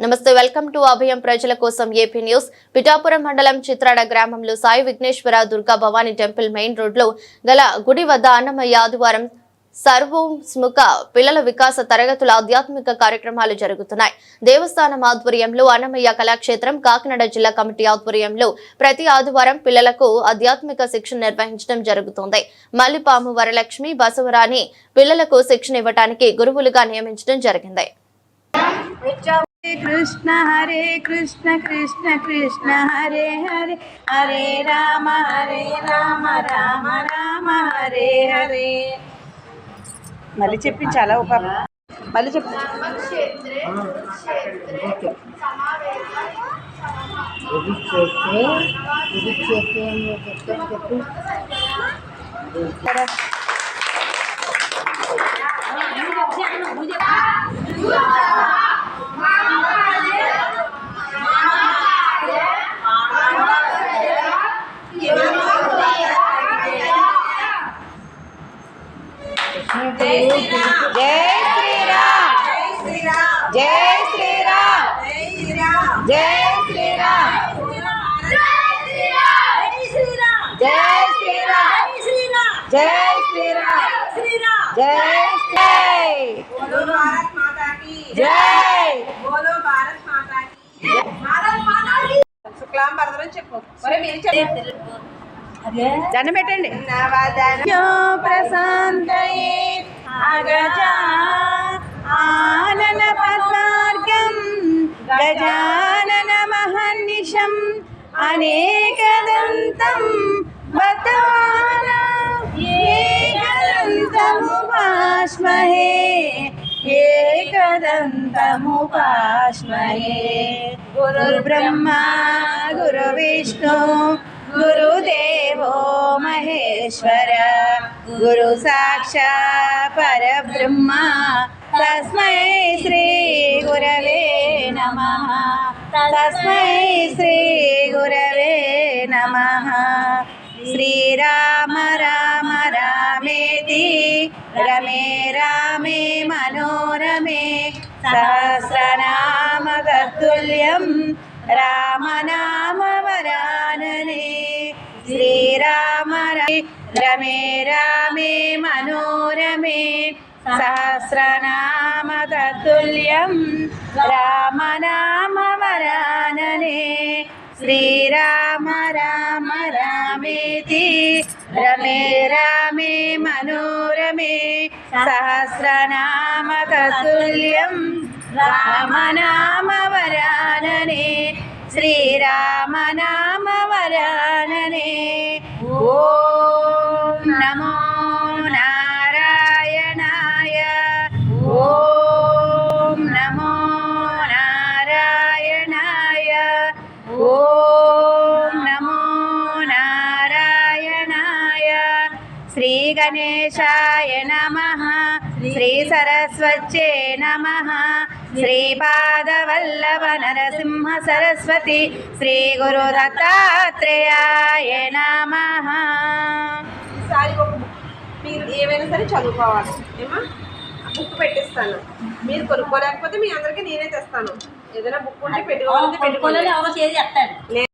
నమస్తే welcome to అభయం ప్రజల కోసం ఏపీ న్యూస్. పిఠాపురం మండలం చిత్రాడ గ్రామంలో సాయి విఘ్నేశ్వర దుర్గా భవానీ టెంపుల్ మెయిన్ రోడ్లో గల గుడి వద్ద అన్నమయ్య ఆదివారం సర్వోస్ముఖ పిల్లల వికాస తరగతుల ఆధ్యాత్మిక కార్యక్రమాలు జరుగుతున్నాయి. దేవస్థానం ఆధ్వర్యంలో అన్నమయ్య కళాక్షేత్రం కాకినాడ జిల్లా కమిటీ ఆధ్వర్యంలో ప్రతి ఆదివారం పిల్లలకు ఆధ్యాత్మిక శిక్షణ నిర్వహించడం జరుగుతుంది. మల్లిపాము వరలక్ష్మి బసవరాణి పిల్లలకు శిక్షణ ఇవ్వడానికి గురువులుగా నియమించడం జరిగింది. హరే కృష్ణ హరే కృష్ణ కృష్ణ కృష్ణ హరే హరే హరే రామ హరే రామ రామ రామ హరే హరే మళ్ళీ చెప్పి చాలా ఒక మళ్ళీ చెప్పు చేస్తే ఇది చేస్తే చెప్పు జై శ్రీరామ్ జై శ్రీరామ్ జై శ్రీరామ్ జై శ్రీరామ్ జై శ్రీరామ్ జై జై జై శుక్లాం భరతం చెప్పు మరి మీరు చెప్పండి దండం పెట్టండి ప్రశాంతయే गजाननमहर्निशम् अनेकदन्तं एकदन्तमुपास्महे एकदन्तमुपास्महे। गुरुर्ब्रह्मा गुरुविष्णु गुरु महेश्वर। पर ब्रह्मा తస్మై శ్రీ గురవే నమ. తస్మై శ్రీ గురవే నమ. శ్రీరామ రామ రామేతి. రమే రామే మనోరమే. సహస్రనామ తత్తుల్యం. రామనామ వరాననే. శ్రీరామ రమే రామే మనోరమే. సహస్రనామ తత్తుల్యం రామనామ వరాననే శ్రీరామ రామ రామేతి. రమే రామే మనోరమే. సహస్రనామ తత్తుల్యం రామనామ వరాననే శ్రీరామ నామ వరాననే ఓం గణేశాయ నమ శ్రీ సరస్వత్యే నమ శ్రీపాదవల్లభ నరసింహ సరస్వతి శ్రీ గురు దత్తాత్రేయాయ నమ ఈసారి ఒక బుక్ మీరు ఏమైనా సరే చదువుకోవాలి. ఏమా? బుక్ పెట్టిస్తాను. మీరు కొనుక్కోలేకపోతే మీ అందరికీ నేనే తెస్తాను. ఏదైనా బుక్ ఉంటే పెట్టుకోవాలంటే పెట్టుకోవాలి ఎవరో చేసి చెప్తాడు